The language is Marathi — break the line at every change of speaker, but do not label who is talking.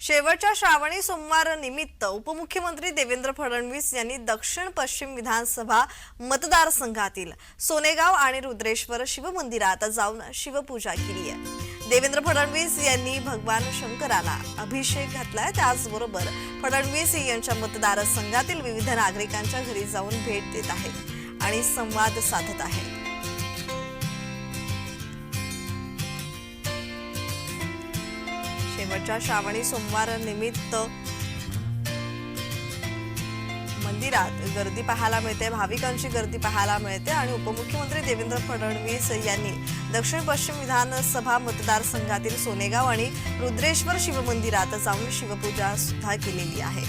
शेवटच्या श्रावणी सोमवार निमित्त उपमुख्यमंत्री देवेंद्र फडणवीस यांनी दक्षिण पश्चिम विधानसभा मतदारसंघातील सोनेगाव आणि रुद्रेश्वर शिवमंदिरात जाऊन शिवपूजा केली आहे. देवेंद्र फडणवीस यांनी भगवान शंकराला अभिषेक घातलाय. त्याचबरोबर फडणवीस यांच्या मतदारसंघातील विविध नागरिकांच्या घरी जाऊन भेट देत आहेत आणि संवाद साधत आहेत शेवटच्या श्रावणी सोमवार निमित्त मंदिरात गर्दी पाहायला मिळते भाविकांची गर्दी पाहायला मिळते आणि उपमुख्यमंत्री देवेंद्र फडणवीस यांनी दक्षिण पश्चिम विधानसभा मतदारसंघातील सोनेगाव आणि रुद्रेश्वर शिवमंदिरात जाऊन शिवपूजा सुद्धा केलेली आहे.